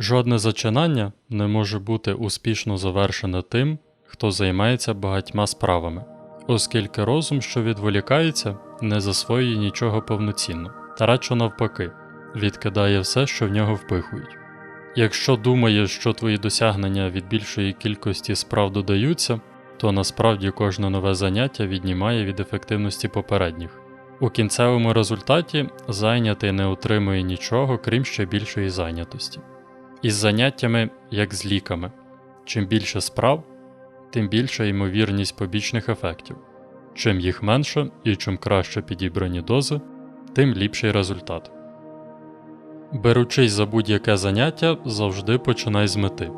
Жодне зачинання не може бути успішно завершене тим, хто займається багатьма справами, оскільки розум, що відволікається, не засвоює нічого повноцінно, та радше навпаки, відкидає все, що в нього впихують. Якщо думаєш, що твої досягнення від більшої кількості справ додаються, то насправді кожне нове заняття віднімає від ефективності попередніх. У кінцевому результаті зайнятий не отримує нічого, крім ще більшої зайнятості. Із заняттями, як з ліками, чим більше справ, тим більша ймовірність побічних ефектів. Чим їх менше і чим краще підібрані дози, тим ліпший результат. Беручись за будь-яке заняття, завжди починай з мети.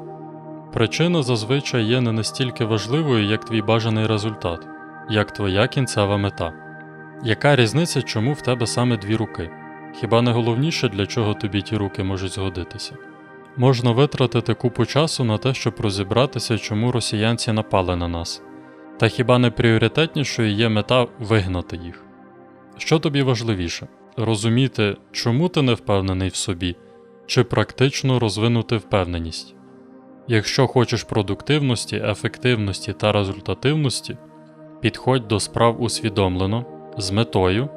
Причина зазвичай є не настільки важливою, як твій бажаний результат, як твоя кінцева мета. Яка різниця, чому в тебе саме дві руки? Хіба не головніше, для чого тобі ті руки можуть згодитися? Можна витратити купу часу на те, щоб розібратися, чому росіянці напали на нас. Та хіба не пріоритетнішою є мета вигнати їх? Що тобі важливіше розуміти, чому ти не впевнений в собі, чи практично розвинути впевненість? Якщо хочеш продуктивності, ефективності та результативності, підходь до справ усвідомлено, з метою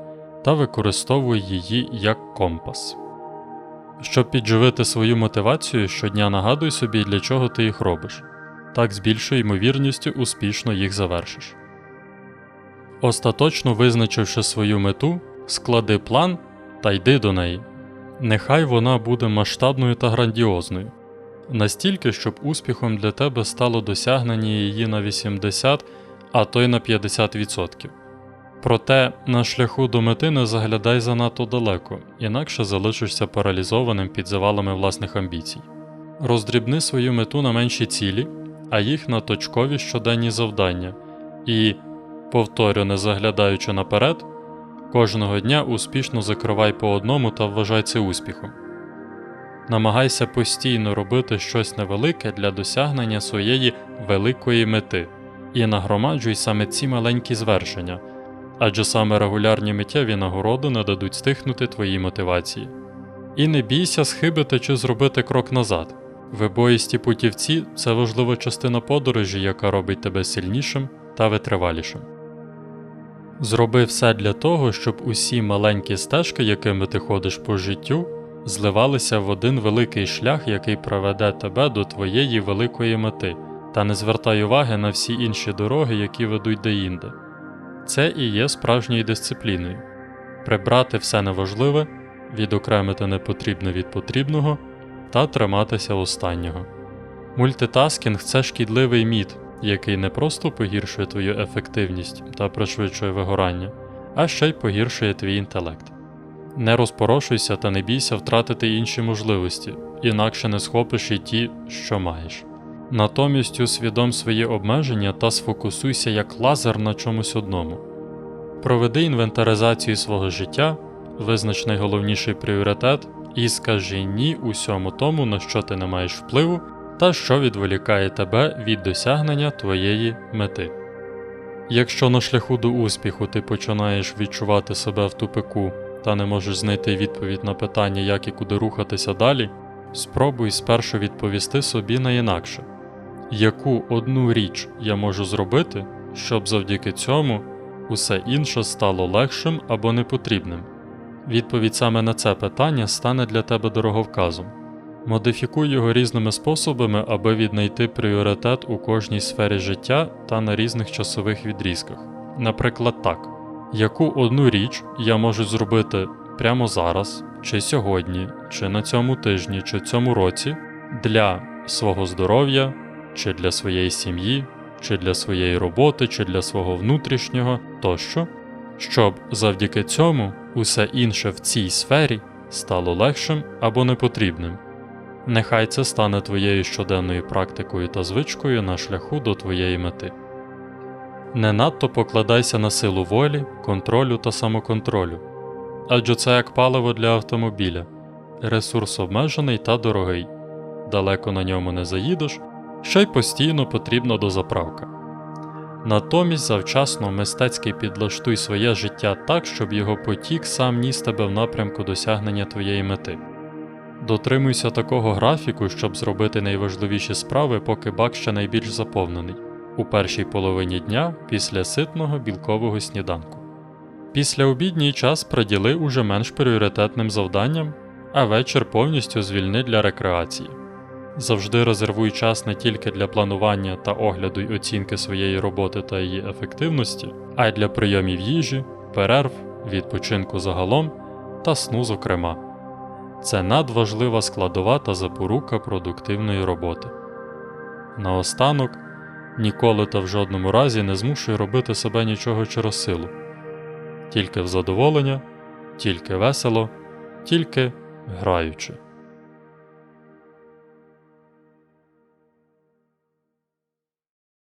та використовуй її як компас. Щоб підживити свою мотивацію, щодня нагадуй собі, для чого ти їх робиш, так з більшою ймовірністю успішно їх завершиш. Остаточно визначивши свою мету, склади план та йди до неї. Нехай вона буде масштабною та грандіозною, настільки, щоб успіхом для тебе стало досягнення її на 80, а то й на 50%. Проте на шляху до мети не заглядай занадто далеко, інакше залишишся паралізованим під завалами власних амбіцій. Роздрібни свою мету на менші цілі, а їх на точкові щоденні завдання, і, повторю, не заглядаючи наперед, кожного дня успішно закривай по одному та вважай це успіхом. Намагайся постійно робити щось невелике для досягнення своєї великої мети і нагромаджуй саме ці маленькі звершення адже саме регулярні миттєві нагороди не дадуть стихнути твоїй мотивації. І не бійся схибити чи зробити крок назад. Вибоїсті путівці це важлива частина подорожі, яка робить тебе сильнішим та витривалішим. Зроби все для того, щоб усі маленькі стежки, якими ти ходиш по життю, зливалися в один великий шлях, який приведе тебе до твоєї великої мети, та не звертай уваги на всі інші дороги, які ведуть деінде. Це і є справжньою дисципліною прибрати все неважливе, відокремити непотрібне від потрібного та триматися останнього. Мультитаскінг це шкідливий міт, який не просто погіршує твою ефективність та пришвидшує вигорання, а ще й погіршує твій інтелект. Не розпорошуйся та не бійся втратити інші можливості, інакше не схопиш і ті, що маєш. Натомість усвідом свої обмеження та сфокусуйся як лазер на чомусь одному. Проведи інвентаризацію свого життя, визнач найголовніший пріоритет і скажи ні усьому тому, на що ти не маєш впливу, та що відволікає тебе від досягнення твоєї мети. Якщо на шляху до успіху ти починаєш відчувати себе в тупику та не можеш знайти відповідь на питання, як і куди рухатися далі, спробуй спершу відповісти собі на інакше яку одну річ я можу зробити, щоб завдяки цьому усе інше стало легшим або непотрібним? Відповідь саме на це питання стане для тебе дороговказом. Модифікуй його різними способами, аби віднайти пріоритет у кожній сфері життя та на різних часових відрізках. Наприклад, так, яку одну річ я можу зробити прямо зараз, чи сьогодні, чи на цьому тижні, чи цьому році для свого здоров'я, чи для своєї сім'ї, чи для своєї роботи, чи для свого внутрішнього тощо, щоб завдяки цьому усе інше в цій сфері стало легшим або непотрібним. Нехай це стане твоєю щоденною практикою та звичкою на шляху до твоєї мети. Не надто покладайся на силу волі, контролю та самоконтролю, адже це як паливо для автомобіля, ресурс обмежений та дорогий, далеко на ньому не заїдеш, що й постійно потрібна дозаправка. Натомість завчасно мистецьки підлаштуй своє життя так, щоб його потік сам ніс тебе в напрямку досягнення твоєї мети. Дотримуйся такого графіку, щоб зробити найважливіші справи, поки бак ще найбільш заповнений у першій половині дня після ситного білкового сніданку. Після обідній час приділи уже менш пріоритетним завданням, а вечір повністю звільни для рекреації. Завжди резервуй час не тільки для планування та огляду й оцінки своєї роботи та її ефективності, а й для прийомів їжі, перерв, відпочинку загалом та сну зокрема. Це надважлива складова та запорука продуктивної роботи. Наостанок, ніколи та в жодному разі не змушуй робити себе нічого через силу. Тільки в задоволення, тільки весело, тільки граючи.